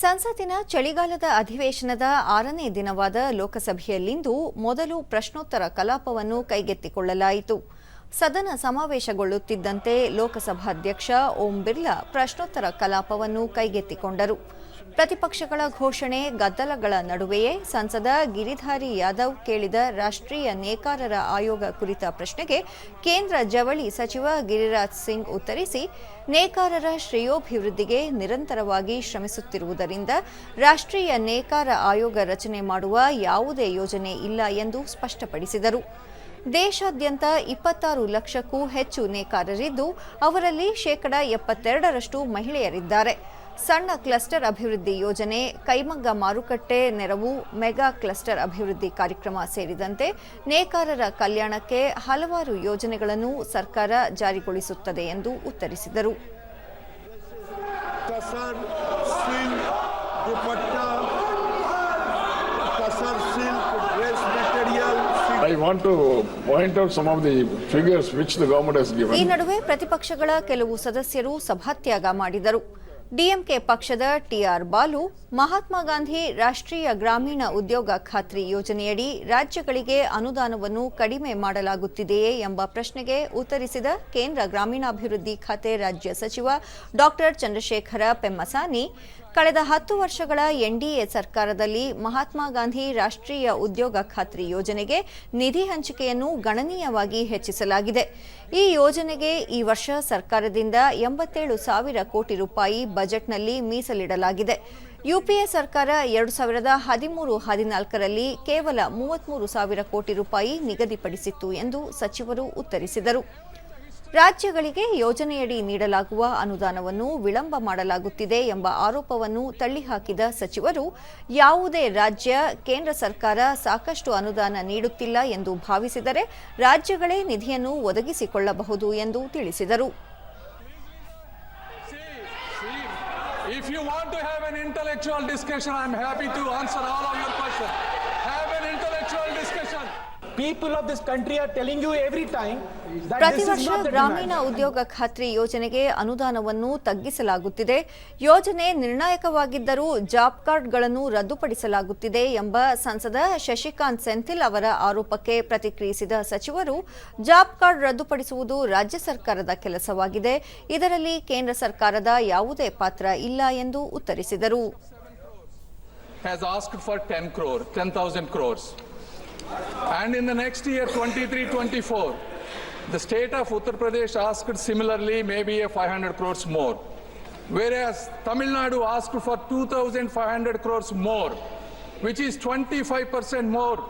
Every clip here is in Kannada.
ಸಂಸತ್ತಿನ ಚಳಿಗಾಲದ ಅಧಿವೇಶನದ ಆರನೇ ದಿನವಾದ ಲೋಕಸಭೆಯಲ್ಲಿಂದು ಮೊದಲು ಪ್ರಶ್ನೋತ್ತರ ಕಲಾಪವನ್ನು ಕೈಗೆತ್ತಿಕೊಳ್ಳಲಾಯಿತು. ಸದನ ಸಮಾವೇಶಗೊಳ್ಳುತ್ತಿದ್ದಂತೆ ಲೋಕಸಭಾಧ್ಯಕ್ಷ ಓಂ ಬಿರ್ಲಾ ಪ್ರಶ್ನೋತ್ತರ ಕಲಾಪವನ್ನು ಕೈಗೆತ್ತಿಕೊಂಡರು. ಪ್ರತಿಪಕ್ಷಗಳ ಘೋಷಣೆ, ಗದ್ದಲಗಳ ನಡುವೆಯೇ ಸಂಸದ ಗಿರಿಧಾರಿ ಯಾದವ್ ಕೇಳಿದ ರಾಷ್ಟ್ರೀಯ ನೇಕಾರರ ಆಯೋಗ ಕುರಿತ ಪ್ರಶ್ನೆಗೆ ಕೇಂದ್ರ ಜವಳಿ ಸಚಿವ ಗಿರಿರಾಜ್ ಸಿಂಗ್ ಉತ್ತರಿಸಿ, ನೇಕಾರರ ಶ್ರೇಯೋಭಿವೃದ್ಧಿಗೆ ನಿರಂತರವಾಗಿ ಶ್ರಮಿಸುತ್ತಿರುವುದರಿಂದ ರಾಷ್ಟ್ರೀಯ ನೇಕಾರ ಆಯೋಗ ರಚನೆ ಮಾಡುವ ಯಾವುದೇ ಯೋಜನೆ ಇಲ್ಲ ಎಂದು ಸ್ಪಷ್ಟಪಡಿಸಿದರು. ದೇಶಾದ್ಯಂತ ಇಪ್ಪತ್ತಾರು ಲಕ್ಷಕ್ಕೂ ಹೆಚ್ಚು ನೇಕಾರರಿದ್ದು, ಅವರಲ್ಲಿ ಶೇಕಡಾ ಎಪ್ಪತ್ತೆರಡರಷ್ಟು ಮಹಿಳೆಯರಿದ್ದಾರೆ. ಸಣ್ಣ ಕ್ಲಸ್ಟರ್ ಅಭಿವೃದ್ಧಿ ಯೋಜನೆ ಕೈಮಗ್ಗ ಮಾರುಕಟ್ಟೆ ನೆರವು ಮೆಗಾ ಕ್ಲಸ್ಟರ್ ಅಭಿವೃದ್ಧಿ ಕಾರ್ಯಕ್ರಮ ಸೇರಿದಂತೆ ನೇಕಾರರ ಕಲ್ಯಾಣಕ್ಕೆ ಹಲವಾರು ಯೋಜನೆಗಳನ್ನು ಸರ್ಕಾರ ಜಾರಿಗೊಳಿಸುತ್ತದೆ ಎಂದು ಉತ್ತರಿಸಿದರು. ಈ ನಡುವೆ ಪ್ರತಿಪಕ್ಷಗಳ ಕೆಲವು ಸದಸ್ಯರು ಸಭಾತ್ಯಾಗ ಮಾಡಿದರು. ಡಿಎಂಕೆ ಪಕ್ಷದ ಟಿಆರ್ ಬಾಲು ಮಹಾತ್ಮ ಗಾಂಧಿ ರಾಷ್ಟ್ರೀಯ ಗ್ರಾಮೀಣ ಉದ್ಯೋಗ ಖಾತ್ರಿ ಯೋಜನೆಯಡಿ ರಾಜ್ಯಗಳಿಗೆ ಅನುದಾನವನ್ನು ಕಡಿಮೆ ಮಾಡಲಾಗುತ್ತಿದೆಯೇ ಎಂಬ ಪ್ರಶ್ನೆಗೆ ಉತ್ತರಿಸಿದ ಕೇಂದ್ರ ಗ್ರಾಮೀಣಾಭಿವೃದ್ಧಿ ಖಾತೆ ರಾಜ್ಯ ಸಚಿವ ಡಾಕ್ಟರ್ ಚಂದ್ರಶೇಖರ ಪೆಮ್ಮಸಾನಿ ಕಳೆದ ಹತ್ತು ವರ್ಷಗಳ ಎನ್ಡಿಎ ಸರ್ಕಾರದಲ್ಲಿ ಮಹಾತ್ಮ ಗಾಂಧಿ ರಾಷ್ಟ್ರೀಯ ಉದ್ಯೋಗ ಖಾತ್ರಿ ಯೋಜನೆಗೆ ನಿಧಿ ಹಂಚಿಕೆಯನ್ನು ಗಣನೀಯವಾಗಿ ಹೆಚ್ಚಿಸಲಾಗಿದೆ. ಈ ಯೋಜನೆಗೆ ಈ ವರ್ಷ ಸರ್ಕಾರದಿಂದ ಎಂಬತ್ತೇಳು ಸಾವಿರ ಕೋಟಿ ರೂಪಾಯಿ ಬಜೆಟ್ನಲ್ಲಿ ಮೀಸಲಿಡಲಾಗಿದೆ. ಯುಪಿಎ ಸರ್ಕಾರ ಎರಡು ಸಾವಿರದ ಹದಿಮೂರು ಹದಿನಾಲ್ಕರಲ್ಲಿ ಕೇವಲ ಮೂವತ್ಮೂರು ಸಾವಿರ ಕೋಟಿ ರೂಪಾಯಿ ನಿಗದಿಪಡಿಸಿತ್ತು ಎಂದು ಸಚಿವರು ಉತ್ತರಿಸಿದರು. ರಾಜ್ಯಗಳಿಗೆ ಯೋಜನೆಯಡಿ ನೀಡಲಾಗುವ ಅನುದಾನವನ್ನು ವಿಳಂಬ ಮಾಡಲಾಗುತ್ತಿದೆ ಎಂಬ ಆರೋಪವನ್ನು ತಳ್ಳಿಹಾಕಿದ ಸಚಿವರು, ಯಾವುದೇ ರಾಜ್ಯ, ಕೇಂದ್ರ ಸರ್ಕಾರ ಸಾಕಷ್ಟು ಅನುದಾನ ನೀಡುತ್ತಿಲ್ಲ ಎಂದು ಭಾವಿಸಿದರೆ ರಾಜ್ಯಗಳೇ ನಿಧಿಯನ್ನು ಒದಗಿಸಿಕೊಳ್ಳಬಹುದು ಎಂದು ತಿಳಿಸಿದರು. Have an intellectual discussion. People of this country are telling you every time that ಪ್ರತಿ ವರ್ಷ ಗ್ರಾಮೀಣ ಉದ್ಯೋಗ ಖಾತ್ರಿ ಯೋಜನೆಗೆ ಅನುದಾನವನ್ನು ತಗ್ಗಿಸಲಾಗುತ್ತಿದೆ. ಯೋಜನೆ ನಿರ್ಣಾಯಕವಾಗಿದ್ದರೂ ಜಾಬ್ ಕಾರ್ಡ್ಗಳನ್ನು ರದ್ದುಪಡಿಸಲಾಗುತ್ತಿದೆ ಎಂಬ ಸಂಸದ ಶಶಿಕಾಂತ್ ಸೆಂಥಿಲ್ ಅವರ ಆರೋಪಕ್ಕೆ ಪ್ರತಿಕ್ರಿಯಿಸಿದ ಸಚಿವರು ಜಾಬ್ ಕಾರ್ಡ್ ರದ್ದುಪಡಿಸುವುದು ರಾಜ್ಯ ಸರ್ಕಾರದ ಕೆಲಸವಾಗಿದೆ. ಇದರಲ್ಲಿ ಕೇಂದ್ರ ಸರ್ಕಾರದ ಯಾವುದೇ ಪಾತ್ರ ಇಲ್ಲ ಎಂದು ಉತ್ತರಿಸಿದರು. And in the next year, 23-24, the state of Uttar Pradesh asked similarly, maybe a 500 crores more. Whereas Tamil Nadu asked for 2,500 crores more, which is 25% more.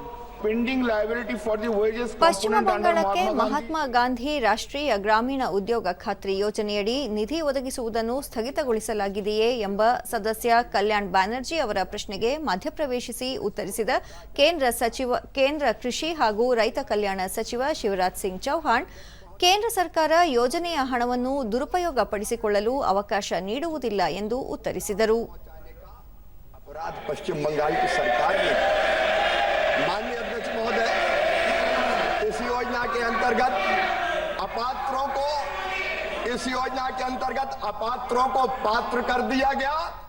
ಪಶ್ಚಿಮ ಬಂಗಾಳಕ್ಕೆ ಮಹಾತ್ಮ ಗಾಂಧಿ ರಾಷ್ಟ್ರೀಯ ಗ್ರಾಮೀಣ ಉದ್ಯೋಗ ಖಾತ್ರಿ ಯೋಜನೆಯಡಿ ನಿಧಿ ಒದಗಿಸುವುದನ್ನು ಸ್ಥಗಿತಗೊಳಿಸಲಾಗಿದೆಯೇ ಎಂಬ ಸದಸ್ಯ ಕಲ್ಯಾಣ್ ಬ್ಯಾನರ್ಜಿ ಅವರ ಪ್ರಶ್ನೆಗೆ ಮಧ್ಯಪ್ರವೇಶಿಸಿ ಉತ್ತರಿಸಿದ ಕೇಂದ್ರ ಸಚಿವ ಕೇಂದ್ರ ಕೃಷಿ ಹಾಗೂ ರೈತ ಕಲ್ಯಾಣ ಸಚಿವ ಶಿವರಾಜ್ ಸಿಂಗ್ ಚೌಹಾಣ್ ಕೇಂದ್ರ ಸರ್ಕಾರ ಯೋಜನೆಯ ಹಣವನ್ನು ದುರುಪಯೋಗ ಪಡಿಸಿಕೊಳ್ಳಲು ಅವಕಾಶ ನೀಡುವುದಿಲ್ಲ ಎಂದು ಉತ್ತರಿಸಿದರು. ಪಶ್ಚಿಮ ಬಂಗಾಳ योजना के अंतर्गत अपात्रों को, इस योजना के अंतर्गत अपात्रों को पात्र कर दिया गया।